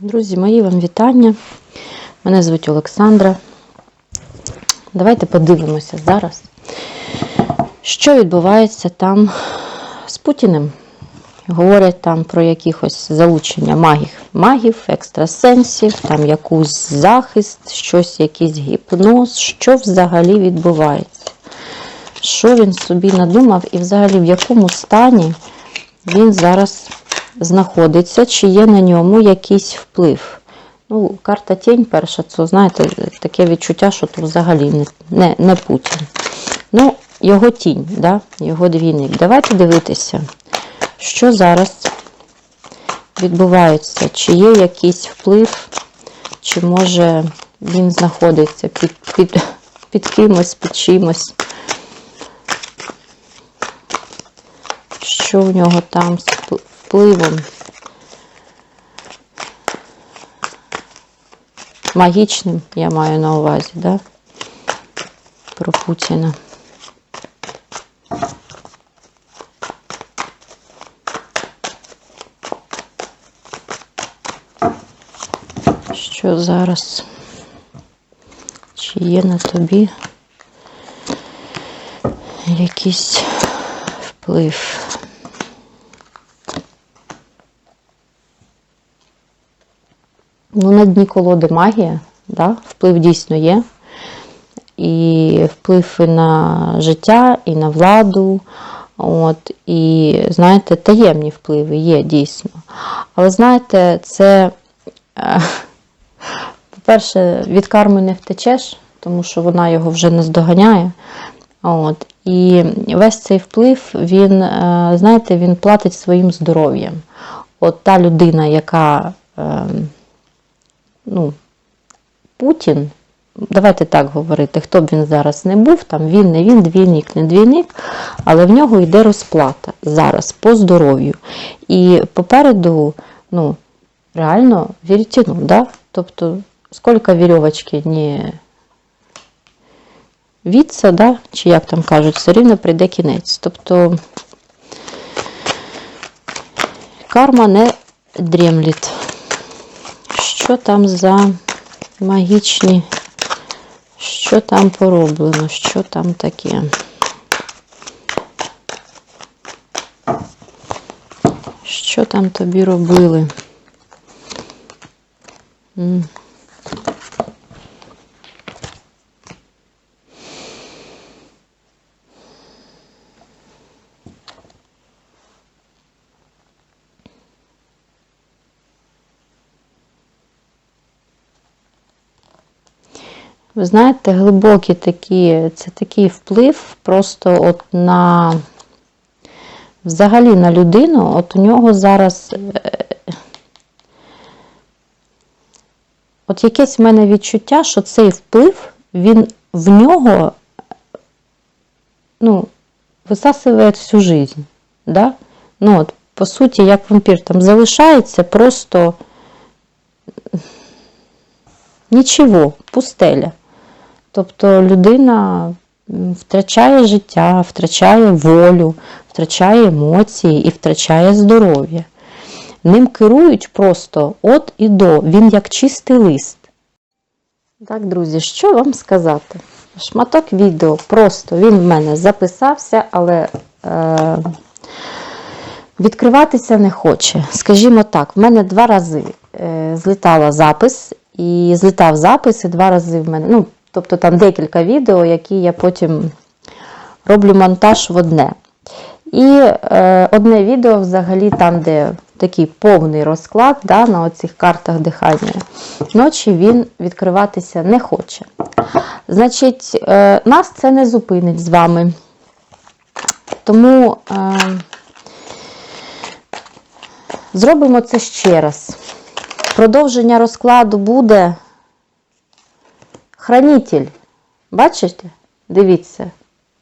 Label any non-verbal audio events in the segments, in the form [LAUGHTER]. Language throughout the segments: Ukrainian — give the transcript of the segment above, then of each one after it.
Друзі, мої вам вітання. Мене звуть Олександра. Давайте подивимося зараз, що відбувається там з Путіним. Говорять там про якихось залучення магів, магів, екстрасенсів, там якийсь захист, щось, якийсь гіпноз, що взагалі відбувається. Що він собі надумав і взагалі в якому стані він зараз знаходиться, чи є на ньому якийсь вплив. Ну, карта тінь перша, це, знаєте, таке відчуття, що то взагалі не, не, не Путін. Ну, його тінь, да? його двійник. Давайте дивитися, що зараз відбувається, чи є якийсь вплив, чи може він знаходиться під, під, під кимось, під чимось. Що в нього там впливом? Магічним, я маю на увазі, да? Про Путіна. Що зараз? Чи є на тобі якийсь вплив? Ну, на дні колоди магія, да? вплив дійсно є. І вплив і на життя, і на владу. От, І, знаєте, таємні впливи є дійсно. Але знаєте, це, е, по-перше, від карми не втечеш, тому що вона його вже не здоганяє. От, І весь цей вплив, він, е, знаєте, він платить своїм здоров'ям. От та людина, яка. Ну, Путін, давайте так говорити, хто б він зараз не був, там він, не він, двійник, не двійник, але в нього йде розплата зараз по здоров'ю. І попереду, ну, реально віртіну, да? Тобто, скільки вірьовочки не віться, да? чи як там кажуть, все рівно прийде кінець. Тобто карма не дремліт що там за магічні, що там пороблено, що там таке. Що там тобі робили? М. Ви знаєте, глибокі такі, це такий вплив просто от на взагалі на людину, от у нього зараз е, от якесь в мене відчуття, що цей вплив, він в нього ну, висасує всю жизнь. Да? Ну, от, По суті, як вампір там залишається просто нічого, пустеля. Тобто людина втрачає життя, втрачає волю, втрачає емоції і втрачає здоров'я. Ним керують просто от і до, він як чистий лист. Так, друзі, що вам сказати? Шматок відео просто він в мене записався, але е, відкриватися не хоче. Скажімо так, в мене два рази е, злітала запис, і злітав запис, і два рази в мене. ну, Тобто там декілька відео, які я потім роблю монтаж в одне. І е, одне відео взагалі там, де такий повний розклад да, на оцих картах дихання, ночі він відкриватися не хоче. Значить, е, нас це не зупинить з вами. Тому е, зробимо це ще раз. Продовження розкладу буде. Хранитель. Бачите? Дивіться,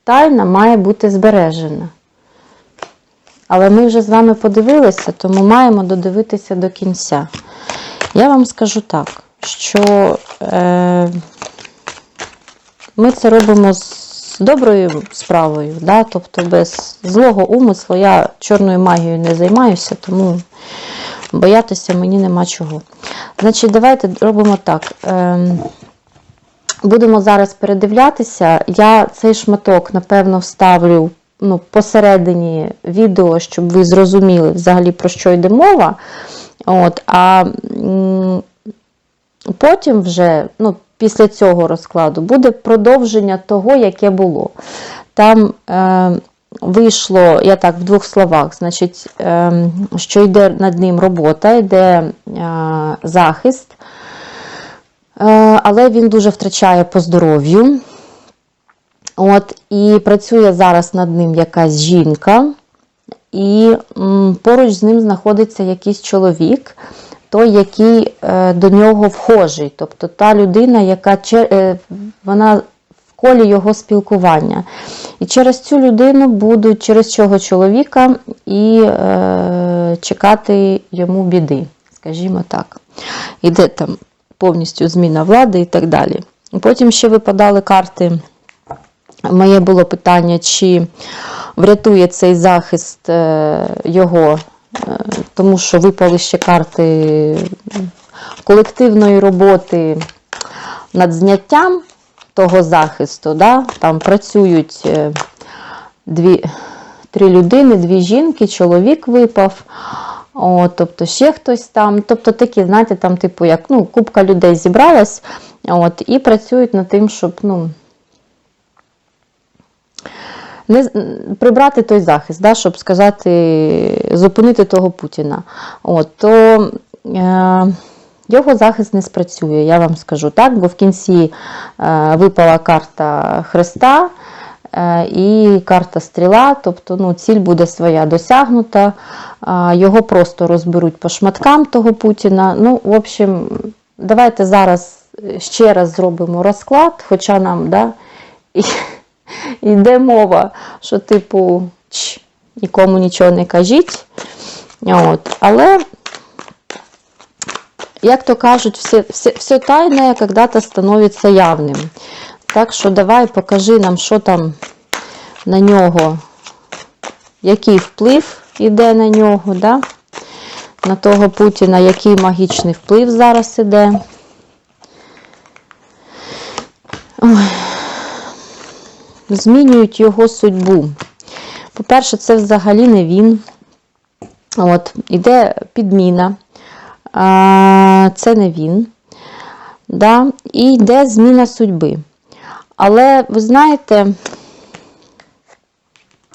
тайна має бути збережена. Але ми вже з вами подивилися, тому маємо додивитися до кінця. Я вам скажу так, що е, ми це робимо з доброю справою, да? тобто без злого умислу. Я чорною магією не займаюся, тому боятися мені нема чого. Значить, давайте робимо так. Ем, Будемо зараз передивлятися. Я цей шматок, напевно, вставлю ну, посередині відео, щоб ви зрозуміли взагалі про що йде мова. От, а потім вже, ну, після цього розкладу, буде продовження того, яке було. Там е, вийшло, я так в двох словах, значить, е, що йде над ним робота, йде е, захист, але він дуже втрачає по здоров'ю. От, І працює зараз над ним якась жінка, і поруч з ним знаходиться якийсь чоловік, той, який е, до нього вхожий. Тобто та людина, яка е, вона в колі його спілкування. І через цю людину будуть через цього чоловіка і е, чекати йому біди, скажімо так. Іде там повністю зміна влади і так далі. Потім ще випадали карти. Моє було питання, чи врятує цей захист е, його, е, тому що випали ще карти колективної роботи над зняттям того захисту. Да? Там працюють е, дві, три людини, дві жінки, чоловік випав. О, тобто ще хтось там. Тобто такі, знаєте, там, типу, як ну, купка людей зібралась от, і працюють над тим, щоб ну, не, прибрати той захист, да, щоб сказати, зупинити того Путіна. От, то е, його захист не спрацює, я вам скажу так, бо в кінці е, випала карта Христа і карта стріла, тобто ну, ціль буде своя досягнута, е, його просто розберуть по шматкам того Путіна. Ну, в общем, давайте зараз ще раз зробимо розклад, хоча нам, да, йде [LAUGHS] мова, що, типу, «Чш, нікому нічого не кажіть. От. Але, як то кажуть, все, все, все тайне когда-то становиться явним. Так що давай покажи нам, що там на нього, який вплив іде на нього, да? на того Путіна, який магічний вплив зараз іде. змінюють його судьбу. По-перше, це взагалі не він. От, Іде підміна, а, це не він. Да? І йде зміна судьби. Але ви знаєте,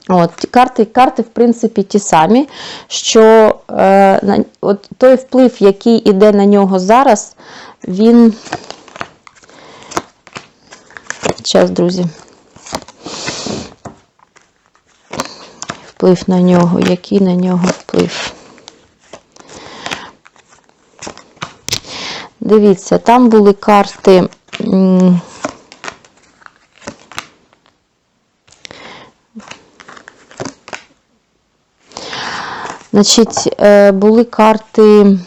от, карти, карти, в принципі, ті самі, що е, от той вплив, який іде на нього зараз, він. Зараз, друзі. Вплив на нього, який на нього вплив. Дивіться, там були карти. м, Значить, е, були карти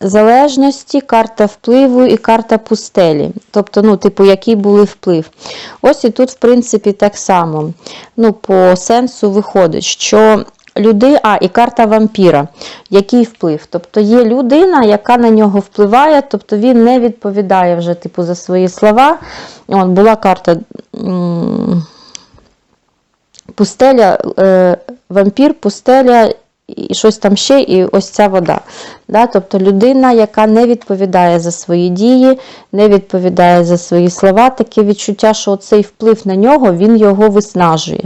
залежності, карта впливу і карта пустелі. Тобто, ну, типу, який були вплив. Ось і тут, в принципі, так само. Ну, по сенсу виходить, що люди, а, і карта вампіра, який вплив. Тобто є людина, яка на нього впливає, тобто він не відповідає вже, типу, за свої слова. От, була карта. м, Пустеля, е, вампір, пустеля і щось там ще, і ось ця вода. Да? Тобто людина, яка не відповідає за свої дії, не відповідає за свої слова, таке відчуття, що цей вплив на нього, він його виснажує.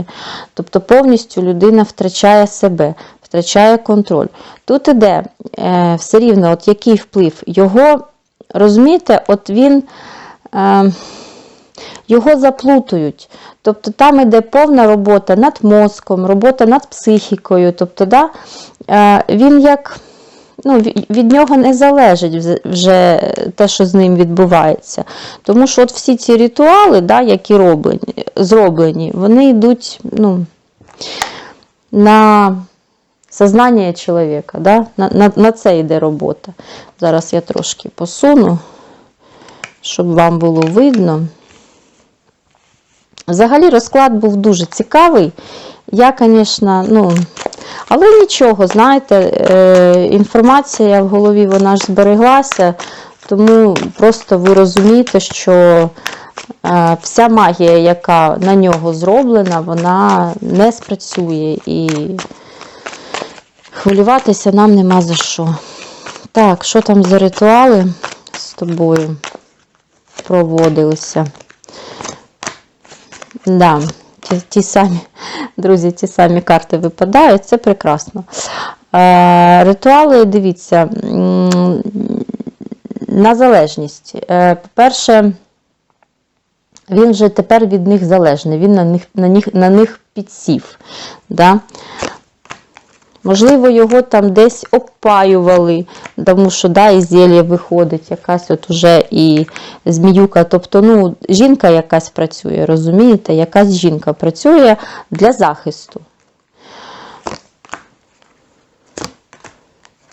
Тобто повністю людина втрачає себе, втрачає контроль. Тут іде е, все рівно, от який вплив. Його, розумієте, от він. Е, його заплутують. Тобто там іде повна робота над мозком, робота над психікою. Тобто, да, е, він як ну, від нього не залежить вже те, що з ним відбувається. Тому що от всі ці ритуали, да, які роблені, зроблені, вони йдуть ну, на сознання чоловіка. Да? На, на, на це йде робота. Зараз я трошки посуну, щоб вам було видно. Взагалі розклад був дуже цікавий. Я, звісно, ну, Але нічого, знаєте, е, інформація в голові вона ж збереглася, тому просто ви розумієте, що е, вся магія, яка на нього зроблена, вона не спрацює і хвилюватися нам нема за що. Так, що там за ритуали з тобою проводилися? Да, ті, ті самі, друзі, ті самі карти випадають, це прекрасно. Е, ритуали, дивіться, на залежність. Е, По-перше, він же тепер від них залежний, він на них, на них, на них підсів. Да? Можливо, його там десь обпаювали, тому що да, і зілля виходить, якась от уже і зміюка. Тобто, ну, жінка якась працює, розумієте? Якась жінка працює для захисту.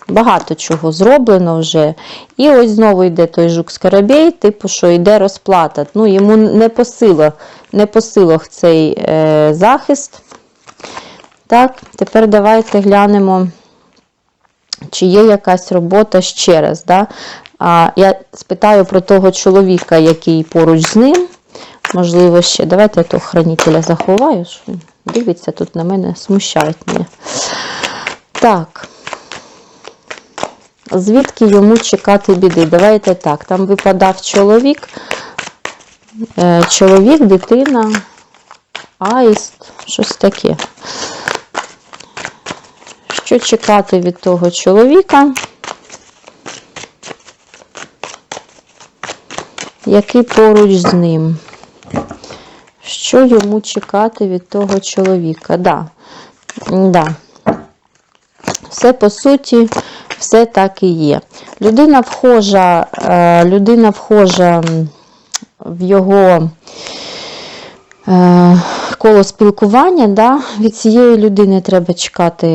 Багато чого зроблено вже. І ось знову йде той жук скарабей, типу, що йде розплата. Ну, йому не по силах, не по силах цей е, захист. Так, тепер давайте глянемо, чи є якась робота ще раз. Да? А, я спитаю про того чоловіка, який поруч з ним. Можливо, ще. Давайте я того хранителя заховаю. що він Дивиться тут на мене, смущає мене. Так. Звідки йому чекати біди? Давайте так. Там випадав чоловік, е, чоловік, дитина, аїст, щось таке. Що чекати від того чоловіка? Який поруч з ним? Що йому чекати від того чоловіка? Да. Да. Все по суті, все так і є. Людина вхожа, е, людина вхожа в його е, коло спілкування, да, від цієї людини треба чекати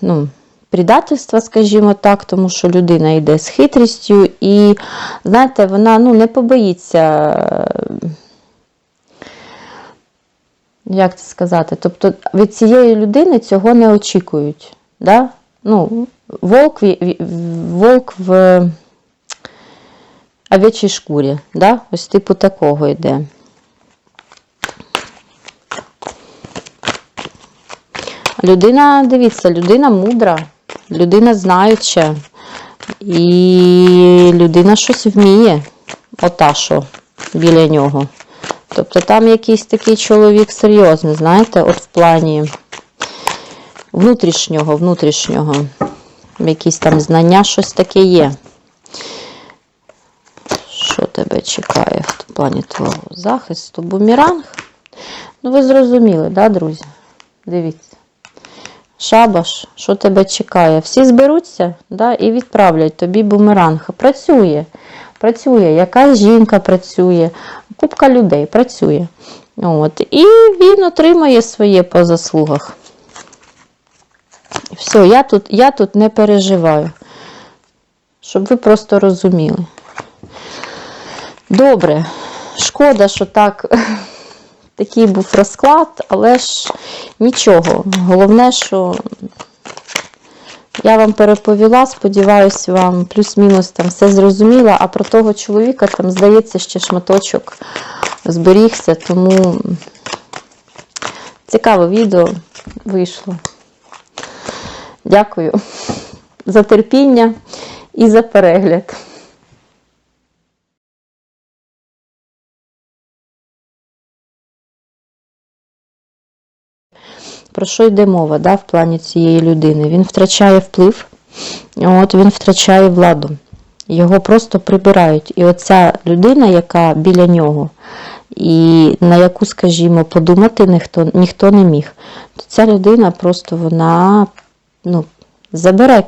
ну, предательства, скажімо так, тому що людина йде з хитрістю і, знаєте, вона ну, не побоїться, е, як це сказати, тобто від цієї людини цього не очікують. Да? Ну, волк, волк в овечій шкурі, да? ось типу такого йде. Людина, дивіться, людина мудра, людина знаюча, і людина щось вміє, ота що біля нього. Тобто там якийсь такий чоловік серйозний, знаєте, от в плані внутрішнього, внутрішнього. Якісь там знання, щось таке є. Що тебе чекає в плані твого захисту? Бумеранг? Ну, ви зрозуміли, да, друзі? Дивіться. Шабаш, що тебе чекає? Всі зберуться да, і відправлять тобі бумеранг. Працює. Працює, якась жінка працює, купка людей працює. От. І він отримає своє по заслугах. Все, я тут, я тут не переживаю. Щоб ви просто розуміли. Добре, шкода, що так такий був розклад, але ж нічого. Головне, що я вам переповіла, сподіваюсь, вам плюс-мінус там все зрозуміла, а про того чоловіка там, здається, ще шматочок зберігся, тому цікаве відео вийшло. Дякую за терпіння і за перегляд. Про що йде мова да, в плані цієї людини? Він втрачає вплив, от він втрачає владу. Його просто прибирають. І оця людина, яка біля нього, і на яку, скажімо, подумати ніхто, ніхто не міг, то ця людина просто вона ну, забере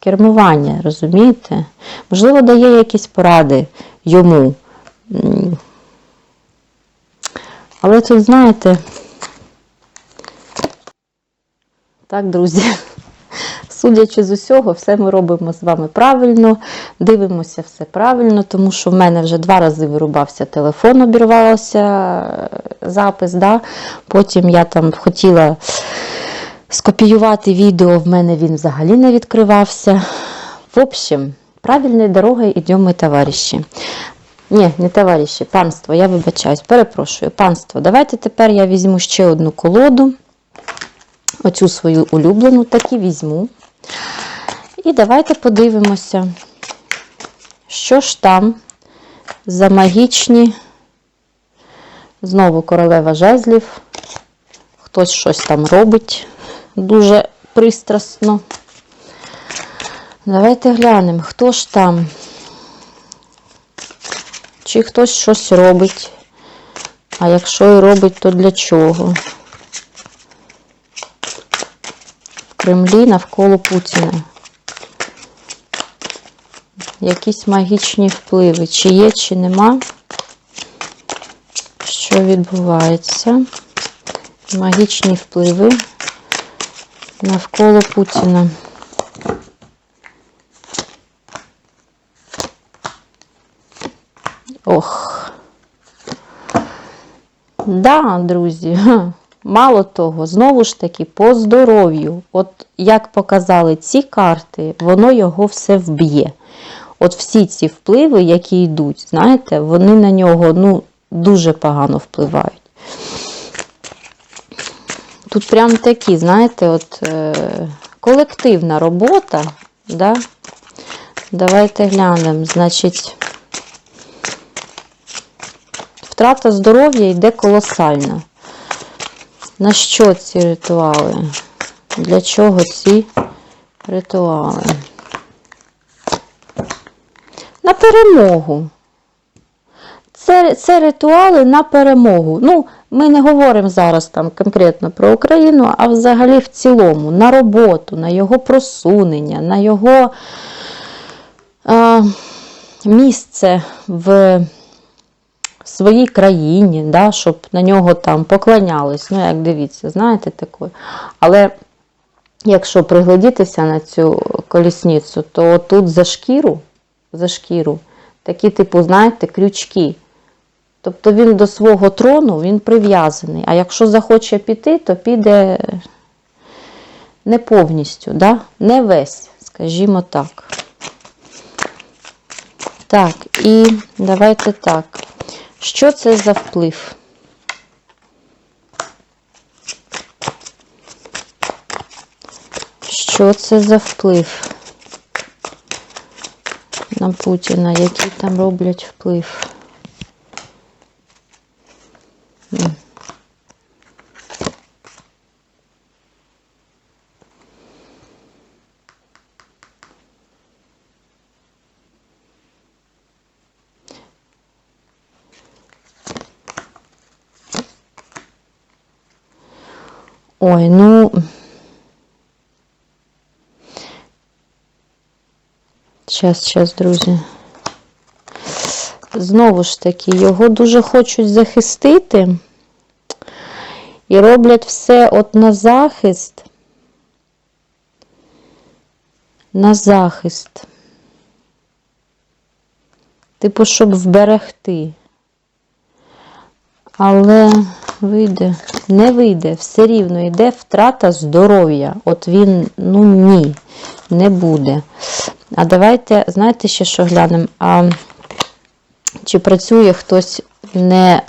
кермування, розумієте? Можливо, дає якісь поради йому. Але тут, знаєте, так, друзі, судячи з усього, все ми робимо з вами правильно, дивимося все правильно, тому що в мене вже два рази вирубався телефон, обірвався е, запис. Да? Потім я там хотіла скопіювати відео, в мене він взагалі не відкривався. В общем, правильною дорогою йдемо, товариші. Ні, не товариші, панство, я вибачаюсь, перепрошую, панство. Давайте тепер я візьму ще одну колоду. Оцю свою улюблену, таки візьму. І давайте подивимося, що ж там за магічні. Знову королева жезлів. Хтось щось там робить дуже пристрасно. Давайте глянемо, хто ж там. Чи хтось щось робить. А якщо і робить, то для чого? В Кремлі навколо Путіна. Якісь магічні впливи. Чи є, чи нема. Що відбувається? Магічні впливи навколо Путіна. Ох. Да, друзі, мало того, знову ж таки, по здоров'ю. От як показали ці карти, воно його все вб'є. От всі ці впливи, які йдуть, знаєте, вони на нього ну, дуже погано впливають. Тут прям такі, знаєте, от е, колективна робота. Да? Давайте глянемо. Значить, втрата здоров'я йде колосальна. На що ці ритуали? Для чого ці ритуали? На перемогу. Це, це ритуали на перемогу. Ну, ми не говоримо зараз там конкретно про Україну, а взагалі в цілому, на роботу, на його просунення, на його е, місце в своїй країні, да, щоб на нього там поклонялись. Ну, як дивіться, знаєте, такої. Але якщо приглядітися на цю колісницю, то тут за шкіру, за шкіру, такі, типу, знаєте, крючки. Тобто він до свого трону він прив'язаний. А якщо захоче піти, то піде не повністю, да? не весь, скажімо так. Так, і давайте так. Що це за вплив? Що це за вплив на Путіна? Який там роблять вплив? Ой, ну. Щас, щас, друзі. Знову ж таки, його дуже хочуть захистити і роблять все от на захист. На захист. Типу, щоб вберегти. Але вийде, не вийде, все рівно йде втрата здоров'я. От він, ну ні, не буде. А давайте, знаєте, ще що глянемо? А чи працює хтось не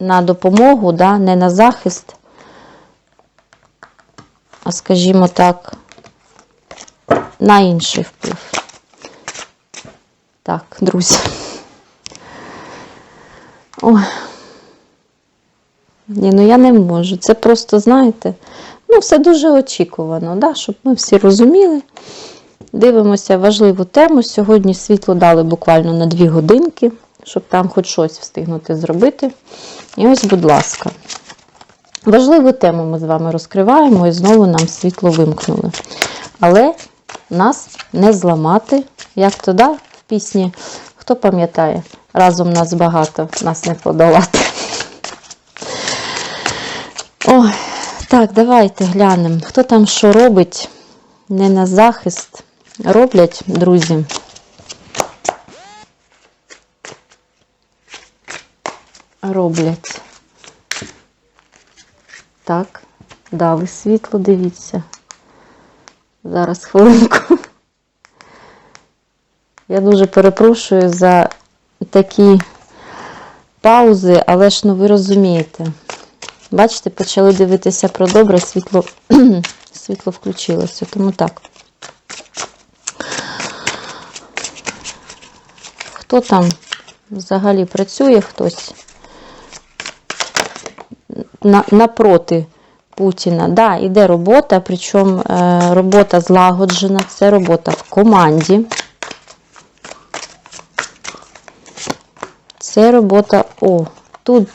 на допомогу, да, не на захист, а, скажімо так, на інший вплив. Так, друзі. Ой. Ні, ну я не можу. Це просто, знаєте, ну, все дуже очікувано, да, щоб ми всі розуміли. Дивимося важливу тему. Сьогодні світло дали буквально на 2 годинки, щоб там хоч щось встигнути зробити. І ось, будь ласка. Важливу тему ми з вами розкриваємо і знову нам світло вимкнули. Але нас не зламати, як то да, в пісні, хто пам'ятає, разом нас багато, нас не подолати. Ой, так, давайте глянемо, хто там що робить, не на захист. Роблять, друзі. Роблять. Так, дали світло, дивіться. Зараз хвилинку. Я дуже перепрошую за такі паузи, але ж ну ви розумієте. Бачите, почали дивитися про добре, світло, [CLEARS THROAT] світло включилося, тому так. Хто там взагалі працює хтось на, напроти Путіна? Да, іде робота, причому е, робота злагоджена, це робота в команді. Це робота. О, тут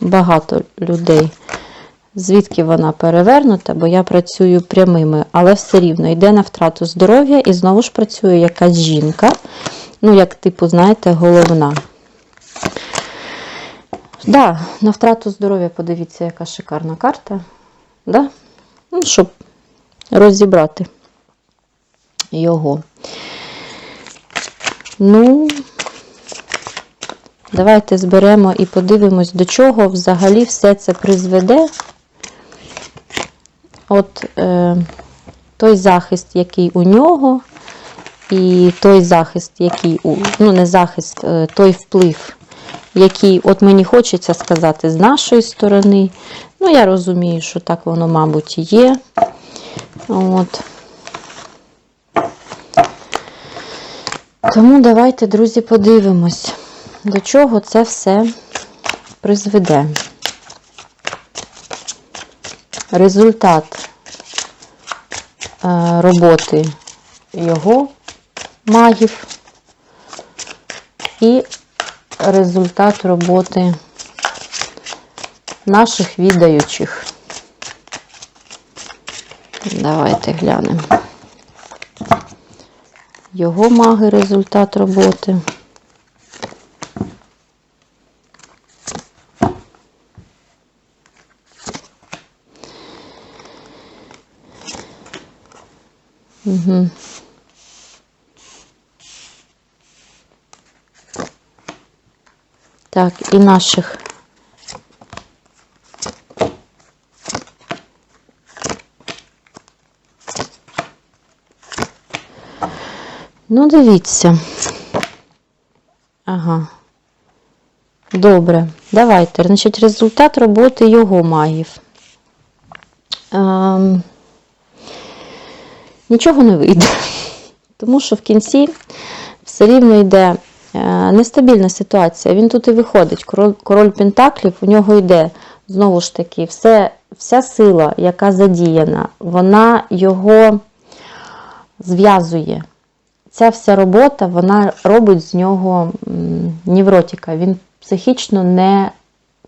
багато людей. Звідки вона перевернута, бо я працюю прямими, але все рівно йде на втрату здоров'я і знову ж працює якась жінка. Ну, як, типу, знаєте, головна. Да, на втрату здоров'я, подивіться, яка шикарна карта. Да? Ну, щоб розібрати його. Ну, давайте зберемо і подивимось, до чого взагалі все це призведе. От е, той захист, який у нього, і той захист, який у, ну, не захист, е, той вплив, який, от мені хочеться сказати, з нашої сторони. Ну, я розумію, що так воно, мабуть, і є. От. Тому давайте, друзі, подивимось, до чого це все призведе. Результат е, роботи його магів і результат роботи наших відаючих. Давайте глянемо. Його маги результат роботи. Угу. Так, і наших. Ну, дивіться. Ага. Добре, давайте. Значить, результат роботи його магів. Ем, нічого не вийде. Тому що в кінці все рівно йде е, нестабільна ситуація. Він тут і виходить. Король, король Пентаклів, у нього йде, знову ж таки, все, вся сила, яка задіяна, вона його зв'язує. Ця вся робота вона робить з нього невротика. Він психічно не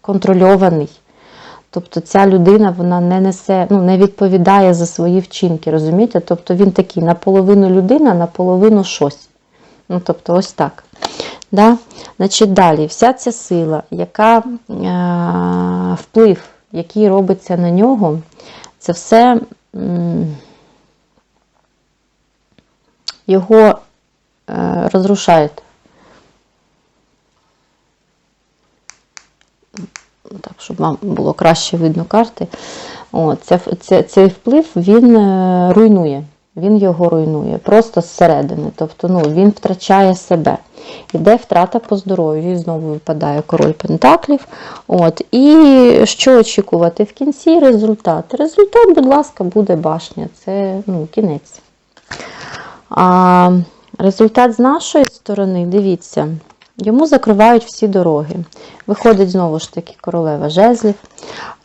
контрольований. Тобто ця людина вона не несе, ну, не відповідає за свої вчинки, розумієте? Тобто він такий наполовину людина, наполовину щось. Ну, тобто, ось так. Да? Значить, далі, вся ця сила, яка е- вплив, який робиться на нього, це все м- його е- розрушає. Так, щоб вам було краще видно карти. О, це, це, Цей вплив він е, руйнує. Він його руйнує просто зсередини. Тобто ну, він втрачає себе. Іде втрата по здоров'ю. І знову випадає король Пентаклів. От. І що очікувати? В кінці результат. Результат, будь ласка, буде башня. Це ну, кінець. А результат з нашої сторони, дивіться. Йому закривають всі дороги. Виходить знову ж таки королева жезлів.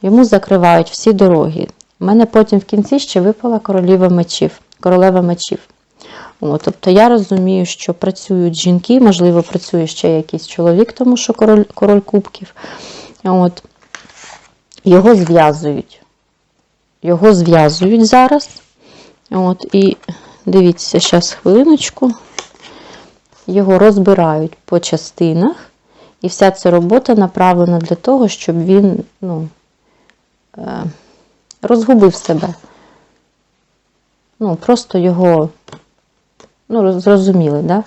Йому закривають всі дороги. У мене потім в кінці ще випала королева мечів. Королева мечів. О, тобто я розумію, що працюють жінки, можливо, працює ще якийсь чоловік, тому що король, король кубків. От. Його зв'язують. Його зв'язують зараз. От, І дивіться, зараз хвилиночку його розбирають по частинах, і вся ця робота направлена для того, щоб він ну, е, розгубив себе. Ну, просто його, ну, зрозуміли, да?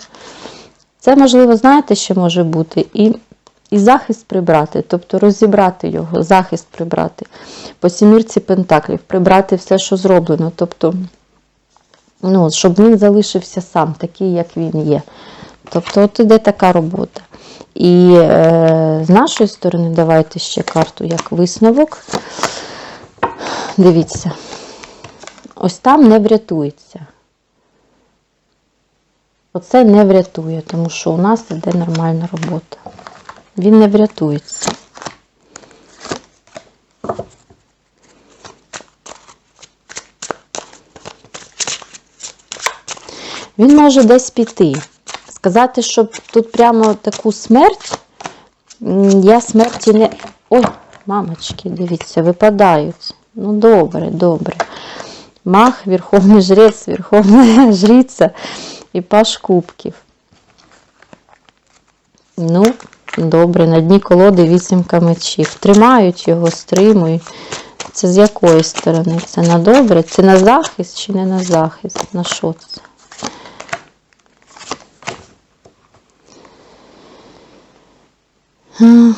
Це, можливо, знаєте, що може бути? І і захист прибрати, тобто розібрати його, захист прибрати. По сімірці пентаклів, прибрати все, що зроблено. Тобто, ну, щоб він залишився сам, такий, як він є. Тобто, от іде така робота. І е, з нашої сторони, давайте ще карту як висновок. Дивіться, ось там не врятується. Оце не врятує, тому що у нас іде нормальна робота. Він не врятується. Він може десь піти. Сказати, щоб тут прямо таку смерть, я смерті не. Ой, мамочки, дивіться, випадають. Ну, добре, добре. Мах, верховний жрець, верховна [LAUGHS] жриця і паш кубків. Ну, добре, на дні колоди вісімка мечів. Тримають його, стримують. Це з якої сторони? Це на добре? Це на захист чи не на захист? На що це? Ні,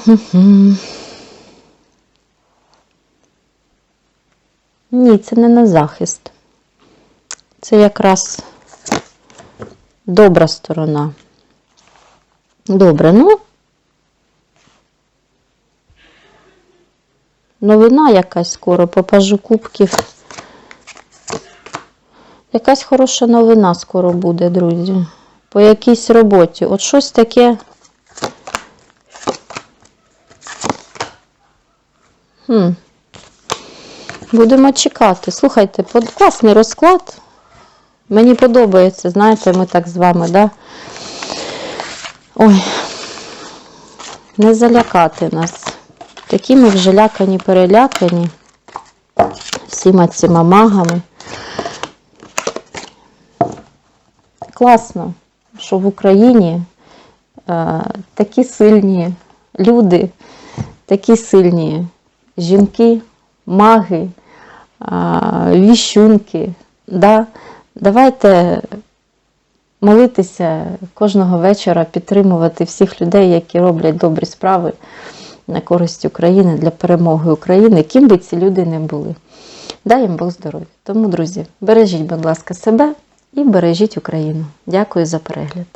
це не на захист. Це якраз добра сторона. Добре, ну. Новина якась скоро по пажу кубків. Якась хороша новина скоро буде, друзі. По якійсь роботі. От щось таке. Хм. Будемо чекати. Слухайте, класний розклад. Мені подобається, знаєте, ми так з вами, да? Ой, не залякати нас. Такі ми вже лякані, перелякані всіма цими магами. Класно, що в Україні е, такі сильні люди, такі сильні жінки, маги, віщунки. Да? Давайте молитися кожного вечора, підтримувати всіх людей, які роблять добрі справи на користь України для перемоги України, ким би ці люди не були. Дай їм Бог здоров'я. Тому, друзі, бережіть, будь ласка, себе і бережіть Україну. Дякую за перегляд.